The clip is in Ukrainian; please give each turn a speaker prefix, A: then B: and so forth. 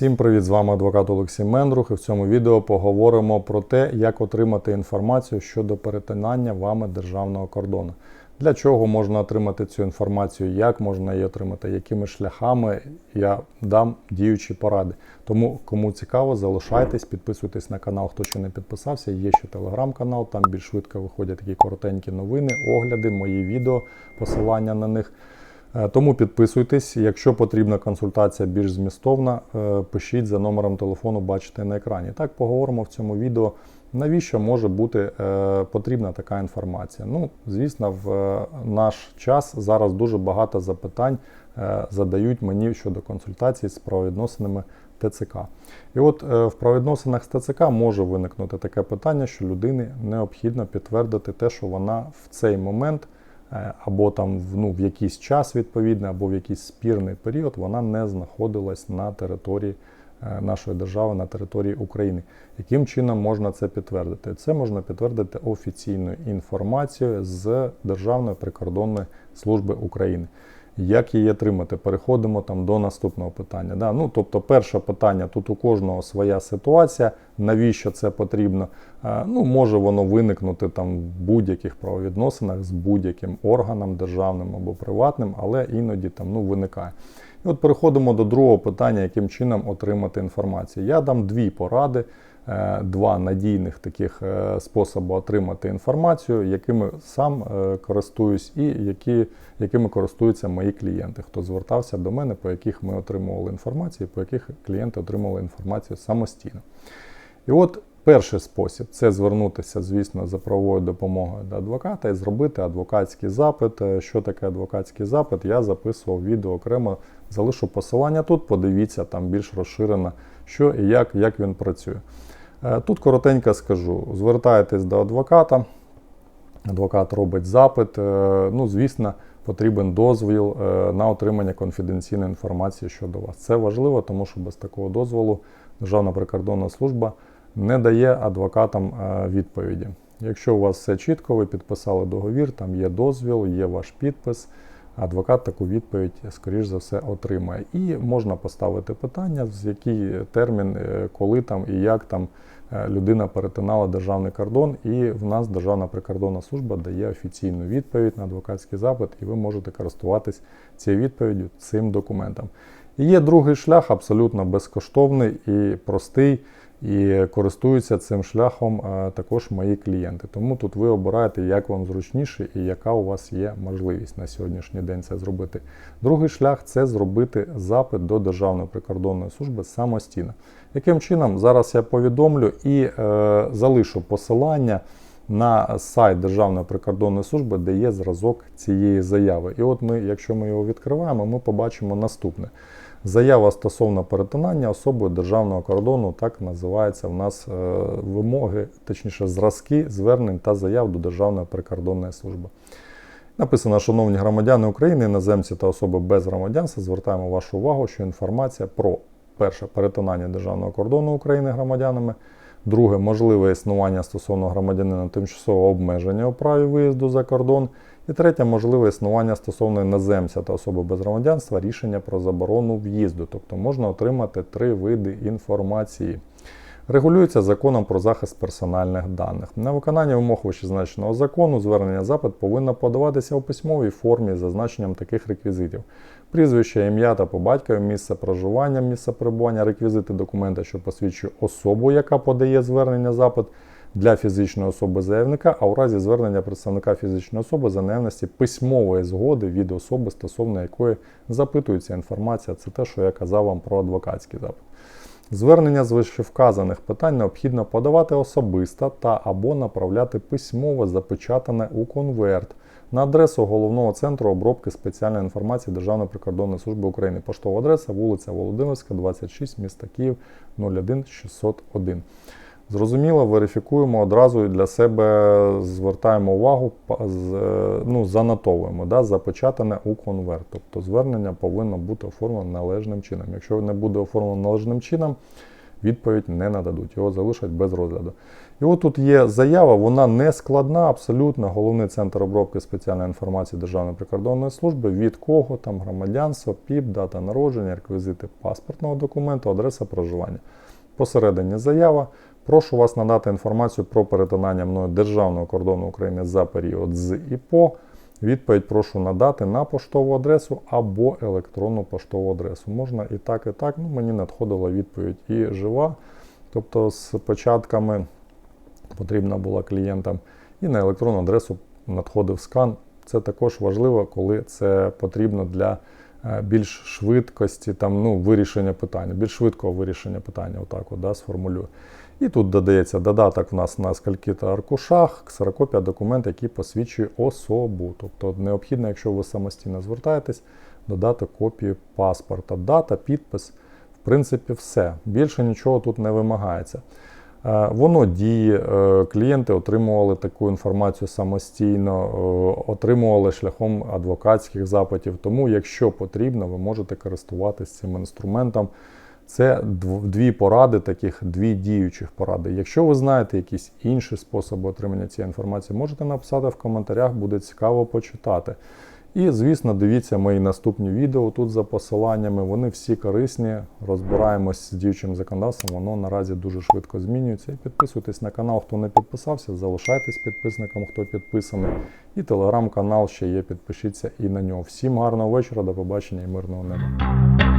A: Всім привіт! З вами адвокат Олексій Мендрух. І в цьому відео поговоримо про те, як отримати інформацію щодо перетинання вами державного кордону. Для чого можна отримати цю інформацію, як можна її отримати, якими шляхами я дам діючі поради. Тому, кому цікаво, залишайтесь, підписуйтесь на канал, хто ще не підписався. Є ще телеграм-канал, там більш швидко виходять такі коротенькі новини, огляди, мої відео, посилання на них. Е, Тому підписуйтесь. Якщо потрібна консультація більш змістовна, е, пишіть за номером телефону, бачите на екрані. Так поговоримо в цьому відео, навіщо може бути е, потрібна така інформація. Ну, звісно, в наш час зараз дуже багато запитань задають мені щодо консультацій з правовідносинами ТЦК. І от в правовідносинах з ТЦК може виникнути таке питання, що людині необхідно підтвердити те, що вона в цей момент або там ну, в якийсь час відповідний, або в якийсь спірний період вона не знаходилась на території е, нашої держави, на території України. Яким чином можна це підтвердити? Це можна підтвердити офіційною інформацією з Державної прикордонної служби України. Як її отримати? Переходимо там до наступного питання. Да? Ну, тобто, перше питання тут у кожного своя ситуація. Навіщо це потрібно? Е, Ну, може воно виникнути там в будь-яких правовідносинах з будь-яким органом державним або приватним, але іноді там ну, виникає. І от переходимо до другого питання, яким чином отримати інформацію. Я дам дві поради, два надійних таких е, способи отримати інформацію, якими сам е, користуюсь, і які, якими користуються мої клієнти, хто звертався до мене, по яких ми отримували інформацію, по яких клієнти отримували інформацію самостійно. І от перший спосіб це звернутися, звісно, за правовою допомогою до адвоката і зробити адвокатський запит. Що таке адвокатський запит? Я записував відео окремо, залишу посилання тут, подивіться там більш розширено, що і як, як він працює. Е, Тут коротенько скажу: звертаєтесь до адвоката, адвокат робить запит. Е, Ну, звісно, потрібен дозвіл е, на отримання конфіденційної інформації щодо вас. Це важливо, тому що без такого дозволу Державна прикордонна служба не дає адвокатам е, відповіді. Якщо у вас все чітко, ви підписали договір, там є дозвіл, є ваш підпис. Адвокат таку відповідь, скоріш за все, отримає. І можна поставити питання, з який термін, е, коли там і як там е, людина перетинала державний кордон, і в нас Державна прикордонна служба дає офіційну відповідь на адвокатський запит, і ви можете користуватись цією відповіддю цим документом. І є другий шлях, абсолютно безкоштовний і простий. І користуються цим шляхом е, також мої клієнти. Тому тут ви обираєте, як вам зручніше і яка у вас є можливість на сьогоднішній день це зробити. Другий шлях це зробити запит до Державної прикордонної служби самостійно. Яким чином зараз я повідомлю і е, залишу посилання на сайт Державної прикордонної служби, де є зразок цієї заяви. І от ми, якщо ми його відкриваємо, ми побачимо наступне. Заява стосовно перетинання особою державного кордону, так називається в нас е, вимоги, точніше, зразки звернень та заяв до Державної прикордонної служби. Написано, шановні громадяни України, іноземці та особи без громадянства, звертаємо вашу увагу, що інформація про перше перетинання державного кордону України громадянами, друге можливе існування стосовно громадянина тимчасового обмеження у праві виїзду за кордон. І третє можливе існування стосовно іноземця та особи без громадянства рішення про заборону в'їзду, тобто можна отримати три види інформації. Регулюється законом про захист персональних даних. На виконання вимог вищезазначеного закону звернення запит повинно подаватися у письмовій формі з зазначенням таких реквізитів: прізвище, ім'я та по батькові, місце проживання, місце перебування, реквізити документа, що посвідчує особу, яка подає звернення запит для фізичної особи заявника, а у разі звернення представника фізичної особи за наявності письмової згоди від особи, стосовно якої запитується інформація. Це те, що я казав вам про адвокатський запит. Звернення з вищевказаних питань необхідно подавати особисто та або направляти письмово запечатане у конверт на адресу головного центру обробки спеціальної інформації Державної прикордонної служби України. Поштова адреса вулиця Володимирська, 26, міста Київ 01601. Зрозуміло, верифікуємо одразу і для себе звертаємо увагу, е, ну, занотовуємо, да, запечатане у конверт. Тобто звернення повинно бути оформлено належним чином. Якщо не буде оформлено належним чином, відповідь не нададуть, його залишать без розгляду. І от тут є заява, вона не складна, абсолютно. Головний центр обробки спеціальної інформації Державної прикордонної служби, від кого там громадянство, ПІП, дата народження, реквізити паспортного документу, адреса проживання. Посередині заява. Прошу вас надати інформацію про перетинання мною державного кордону України за період з і по. Відповідь прошу надати на поштову адресу або електронну поштову адресу. Можна і так, і так. Ну, мені надходила відповідь і жива. Тобто з початками потрібна була клієнтам, і на електронну адресу надходив скан. Це також важливо, коли це потрібно для е, більш швидкості там, ну, вирішення питання, більш швидкого вирішення питання, отак от, да, сформулюю. І тут додається додаток в нас на скільки-то аркушах, ксерокопія документа, який посвідчує особу. Тобто необхідно, якщо ви самостійно звертаєтесь, додати копію паспорта, дата, підпис, в принципі, все. Більше нічого тут не вимагається. Е, Воно діє, е, клієнти отримували таку інформацію самостійно, е, отримували шляхом адвокатських запитів. Тому, якщо потрібно, ви можете користуватися цим інструментом. Це дві поради, таких дві діючих поради. Якщо ви знаєте якісь інші способи отримання цієї інформації, можете написати в коментарях, буде цікаво почитати. І, звісно, дивіться мої наступні відео тут за посиланнями. Вони всі корисні. Розбираємось з діючим законодавством. Воно наразі дуже швидко змінюється. І підписуйтесь на канал, хто не підписався, залишайтесь підписником, хто підписаний. І телеграм-канал ще є. Підпишіться і на нього. Всім гарного вечора, до побачення і мирного неба.